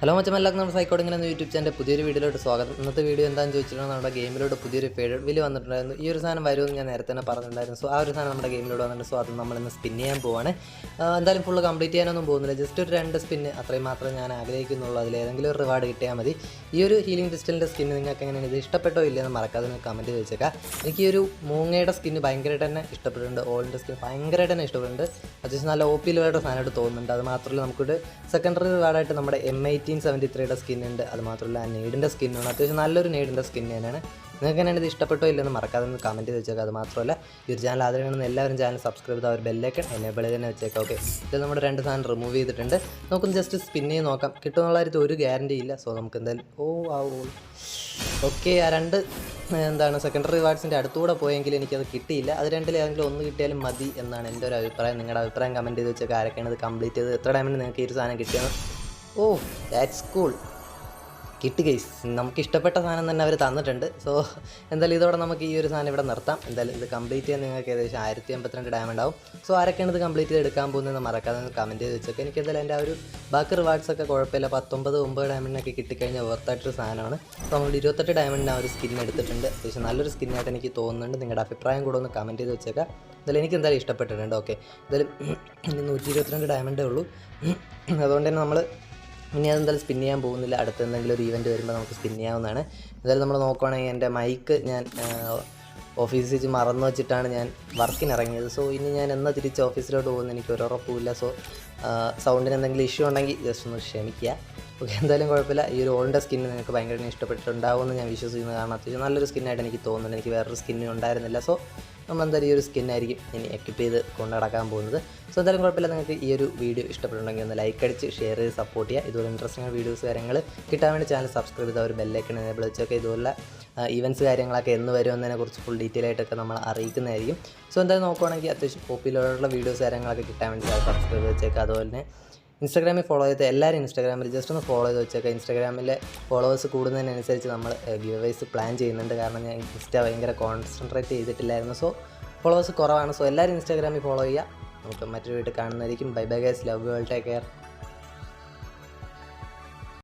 Hello മച്ചം എല്ലാവർക്കും നമ്മുടെ സൈക്കോടിങ്ങനെ YouTube channel പുതിയൊരു വീഡിയോയിലോട്ട് സ്വാഗതം. ഇന്നത്തെ വീഡിയോ എന്താണെന്ന് ചോദിച്ചിട്ടുണ്ടെങ്കിൽ നമ്മുടെ ഗെയിമിലോട്ട് പുതിയൊരു വിൽ വന്നിട്ടുണ്ടായിരുന്നു. ഈ ഒരു സാധനം വരുമെന്ന് ഞാൻ നേരത്തെ തന്നെ പറഞ്ഞിട്ടുണ്ടായിരുന്നു. സോ ആ ഒരു സാധനം നമ്മുടെ ഗെയിമിലോട് വന്നിട്ടുണ്ട്. സോ അത് നമ്മളിന്ന് സ്പിൻ ചെയ്യാൻ പോവാണ്. എന്തായാലും ഫുള്ള് കംപ്ലീറ്റ് ചെയ്യാനൊന്നും പോകുന്നില്ല. ജസ്റ്റ് ഒരു രണ്ട് സ്പിന്ന് അത്രയും മാത്രം ഞാൻ ആഗ്രഹിക്കുന്നുള്ളൂ. അതിൽ ഏതെങ്കിലും ഒരു റിവാർഡ് കിട്ടിയാൽ മതി. ഈ ഒരു ഹീലിംഗ് പിസ്റ്റലിന്റെ സ്കിന്ന് നിങ്ങൾക്ക് എങ്ങനെയാണ്? ഇത് ഇഷ്ടപ്പെട്ടോ ഇല്ലയെന്ന് മറക്കാതെ നിങ്ങൾ കമന്റ് ചോദിച്ചേക്കാം എനിക്ക് ഈ ഒരു മൂങ്ങയുടെ സ്കിന്ന് ഭയങ്കരമായിട്ട് തന്നെ ഇഷ്ടപ്പെട്ടിട്ടുണ്ട്. ഓളിന്റെ സ്കിൻ ഭയങ്കരമായിട്ട് തന്നെ ഇഷ്ടപ്പെട്ടിട്ടുണ്ട്. അത്യാവശ്യം നല്ല ഒ പിയിലുള്ള സാധനമായിട്ട് തോന്നുന്നുണ്ട്. അത് മാത്രമല്ല നമുക്കൊരു സെക്കൻഡറി റിവാർഡായിട്ട് നമ്മുടെ എം എയ്റ്റീൻ സെവന്റി ത്രീയുടെ സ്കിൻ ഉണ്ട്. അത് മാത്രമല്ല നെയ്ഡിന്റെ സ്കിന്നാണ് അത്യാവശ്യം നല്ലൊരു നെയ്ഡിന്റെ സ്കിൻ തന്നെയാണ്. നിങ്ങൾക്ക് എന്നെ ഇത് ഇഷ്ടപ്പെട്ടോ ഇല്ലെന്ന് മറക്കാതെ ഒന്ന് കമന്റ് ചെയ്ത് വെച്ചേക്കാം. അത് മാത്രമല്ല ഈ ഒരു ചാനൽ ആദ്യമാണെന്ന് എല്ലാവരും ചാനൽ സബ്സ്ക്രൈബ് ചെയ്ത് അവർ ബെല്ലേക്കൺ എനേബിൾ ചെയ്ത് തന്നെ വെച്ചേക്കാം ഓക്കെ ഇത് നമ്മുടെ രണ്ട് സാധനം റിമൂവ് ചെയ്തിട്ടുണ്ട്. നമുക്കൊന്ന് ജസ്റ്റ് സ്പിൻ ചെയ്ത് നോക്കാം. കിട്ടുമെന്നുള്ള കാര്യത്തിൽ ഒരു ഗ്യാരണ്ടി ഇല്ല. സോ നമുക്ക് എന്തായാലും ഓ ആ ഓക്കെ ആ രണ്ട് എന്താണ് സെക്കൻഡറി റിവാർഡ്സിന്റെ അടുത്തൂടെ പോയെങ്കിൽ എനിക്കത് കിട്ടിയില്ല. അത് രണ്ടിൽ ഏതെങ്കിലും ഒന്ന് കിട്ടിയാലും മതി എന്നാണ് എന്റെ ഒരു അഭിപ്രായം. നിങ്ങളുടെ അഭിപ്രായം കമന്റ് ചെയ്ത് വെച്ചേക്കാം. ആരൊക്കെയാണ് ഇത് കംപ്ലീറ്റ് ചെയ്ത് എത്ര ടൈമിന് നിങ്ങൾക്ക് ഈ ഒരു സാധനം കിട്ടിയത് ഓ ദാറ്റ്സ് കൂൾ കിട്ടി ഗൈസ് നമുക്ക് ഇഷ്ടപ്പെട്ട സാധനം തന്നെ അവർ തന്നിട്ടുണ്ട്. സോ എന്തായാലും ഇതോടെ നമുക്ക് ഈ ഒരു സാധനം ഇവിടെ നിർത്താം. എന്തായാലും ഇത് കംപ്ലീറ്റ് ചെയ്യാൻ നിങ്ങൾക്ക് ഏകദേശം ആയിരത്തി അമ്പത്തിരണ്ട് ഡയമണ്ട് ഉണ്ടാവും സോ ആരൊക്കെയാണ് ഇത് കംപ്ലീറ്റ് ചെയ്ത് എടുക്കാൻ പോകുന്നത് മറക്കാതെ കമന്റ് ചെയ്ത് വെച്ചൊക്കെ. എനിക്ക് എന്തായാലും എന്റെ ആ ഒരു ബാക്കി റിവാർഡ്സ് ഒക്കെ കുഴപ്പമില്ല. പത്തൊമ്പത് ഒമ്പത് ഡയമണ്ടിനൊക്കെ കിട്ടിക്കഴിഞ്ഞാൽ വെർത്തായിട്ടൊരു സാധനമാണ്. സോ നമ്മൾ ഇരുപത്തെട്ട് ഡയമണ്ടിന് ആ ഒരു സ്കിൻ എടുത്തിട്ടുണ്ട്. അത്യാവശ്യം നല്ലൊരു സ്കിന്നായിട്ട് എനിക്ക് തോന്നുന്നുണ്ട്. നിങ്ങളുടെ അഭിപ്രായം കൂടെ ഒന്ന് കമന്റ് ചെയ്ത് വെച്ചേക്കാം. എന്തായാലും എനിക്ക് എന്തായാലും ഇഷ്ടപ്പെട്ടിട്ടുണ്ട്. ഓക്കെ എന്തായാലും ഇനി നൂറ്റി ഇരുപത്തിരണ്ട് ഡയമണ്ടേ ഉള്ളൂ. അതുകൊണ്ട് തന്നെ നമ്മൾ ഇനി അതെന്തായാലും സ്പിൻ ചെയ്യാൻ പോകുന്നില്ല. അടുത്ത എന്തെങ്കിലും ഒരു ഈവന്റ് വരുമ്പോൾ നമുക്ക് സ്പിൻ ചെയ്യാവുന്നതാണ്. എന്തായാലും നമ്മൾ നോക്കുവാണെങ്കിൽ എന്റെ മൈക്ക് ഞാൻ ഓഫീസിൽ വെച്ച് മറന്നു വെച്ചിട്ടാണ് ഞാൻ വർക്കിന് ഇറങ്ങിയത് സോ ഇനി ഞാൻ എന്നാ തിരിച്ച് ഓഫീസിലോട്ട് പോകുന്നത് എനിക്ക് ഒരു ഉറപ്പുമില്ല. സോ സൗണ്ടിന് എന്തെങ്കിലും ഇഷ്യൂ ഉണ്ടെങ്കിൽ ജസ്റ്റ് ഒന്ന് ക്ഷമിക്കുക. ഓക്കെ എന്തായാലും കുഴപ്പമില്ല. ഈ ഒരു ഓളിന്റെ സ്കിന്ന് നിങ്ങൾക്ക് ഭയങ്കര ഇഷ്ടപ്പെട്ടിട്ടുണ്ടാവുമെന്ന് ഞാൻ വിശ്വസിക്കുന്നു. കാരണം അത്യാവശ്യം നല്ലൊരു സ്കിന്നായിട്ട് എനിക്ക് തോന്നുന്നുണ്ട്. എനിക്ക് വേറൊരു സ്കിന്നും ഉണ്ടായിരുന്നില്ല. സോ നമ്മൾ എന്തായാലും ഈ ഒരു സ്കിന്നായിരിക്കും ഇനി എക്വിപ്പ് ചെയ്ത് കൊണ്ട് നടക്കാൻ പോകുന്നത്. സോ എന്തായാലും കുഴപ്പമില്ല. നിങ്ങൾക്ക് ഈ ഒരു വീഡിയോ ഇഷ്ടപ്പെട്ടുണ്ടെങ്കിൽ ഒന്ന് ലൈക്ക് അടിച്ച് ഷെയർ ചെയ്ത് സപ്പോർട്ട് ചെയ്യുക. ഇതുപോലെ ഇൻട്രസ്റ്റിംഗ് വീഡിയോസ് കാര്യങ്ങൾ കിട്ടാൻ വേണ്ടി ചാനൽ സബ്സ്ക്രൈബ് ചെയ്ത് ഒരു ബെല്ലൈക്കൺ എനേബിൾ വെച്ചൊക്കെ ഇതുപോലെ ഈവന്റ്സ് കാര്യങ്ങളൊക്കെ എന്ന് വരുമെന്നതിനെ കുറിച്ച് ഫുൾ ഡീറ്റെയിൽ ആയിട്ടൊക്കെ നമ്മൾ അറിയിക്കുന്നതായിരിക്കും. സോ എന്തായാലും നോക്കുവാണെങ്കിൽ അത്യാവശ്യം പോപ്പുലറുള്ള വീഡിയോസ് കാര്യങ്ങളൊക്കെ കിട്ടാൻ വേണ്ടി സബ്സ്ക്രൈബ് വെച്ചേക്കുക അതുപോലെ തന്നെ ഇൻസ്റ്റാഗ്രാമിൽ ഫോളോ ചെയ്ത് എല്ലാവരും ഇൻസ്റ്റാഗ്രാമിൽ ജസ്റ്റ് ഒന്ന് ഫോളോ ചെയ്ത് വെച്ചേക്കാം. ഇൻസ്റ്റാഗ്രാമിലെ ഫോളോവേഴ്സ് കൂടുന്നതിനനുസരിച്ച് നമ്മൾ ഗിവ് വൈസ് പ്ലാൻ ചെയ്യുന്നുണ്ട്. കാരണം ഞാൻ ഇൻസ്റ്റ ഭയങ്കര കോൺസെൻട്രേറ്റ് ചെയ്തിട്ടില്ലായിരുന്നു. സോ ഫോളോവേഴ്സ് കുറവാണ്. സോ എല്ലാവരും ഇൻസ്റ്റാഗ്രാമിൽ ഫോളോ ചെയ്യുക. നമുക്ക് മറ്റൊരു വീട്ടിൽ കാണുന്നതായിരിക്കും. Bye bye guys love world take care